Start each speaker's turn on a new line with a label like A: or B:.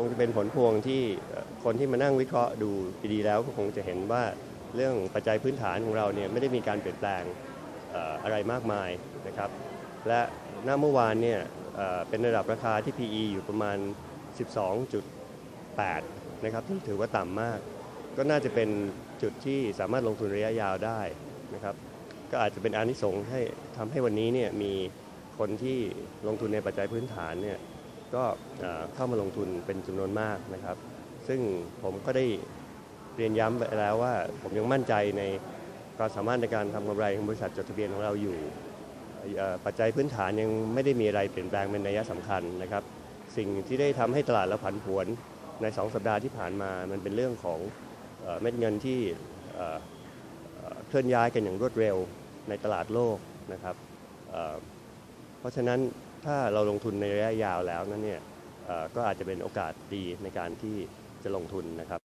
A: คงจะเป็นผลพวงที่คนที่มานั่งวิเคราะห์ดูดีๆแล้วก็คงจะเห็นว่าเรื่องปัจจัยพื้นฐานของเราเนี่ยไม่ได้มีการเปลี่ยนแปลงอะไรมากมายนะครับและหน้าเมื่อวานเนี่ยเอ่อเป็นระดับราคาที่ PE อยู่ประมาณ 12.8 นะครับที่ถือว่าต่ำมาก ก็น่าจะเป็นจุดที่สามารถลงทุนระยะยาวได้นะครับก็อาจจะเป็นอานิสงส์ให้ทำให้วันนี้เนี่ยมีคนที่ลงทุนในปัจจัยพื้นฐานเนี่ย ก็เข้ามาลงทุนเป็นจำนวนมากนะครับ ซึ่งผมก็ได้เรียนย้ำไปแล้วว่า ผมยังมั่นใจในความสามารถในการทำกำไรของบริษัทจดทะเบียนของเราอยู่ ปัจจัยพื้นฐานยังไม่ได้มีอะไรเปลี่ยนแปลงเป็นนัยสำคัญนะครับ สิ่งที่ได้ทำให้ตลาดเราผันผวนใน 2 สัปดาห์ที่ผ่านมา มันเป็นเรื่องของเม็ดเงินที่เคลื่อนย้ายกันอย่างรวดเร็วในตลาดโลกนะครับ เพราะฉะนั้น ถ้าเราลงทุนในระยะยาวแล้วนั้นเนี่ยก็อาจจะเป็นโอกาสดีในการที่จะลงทุนนะครับ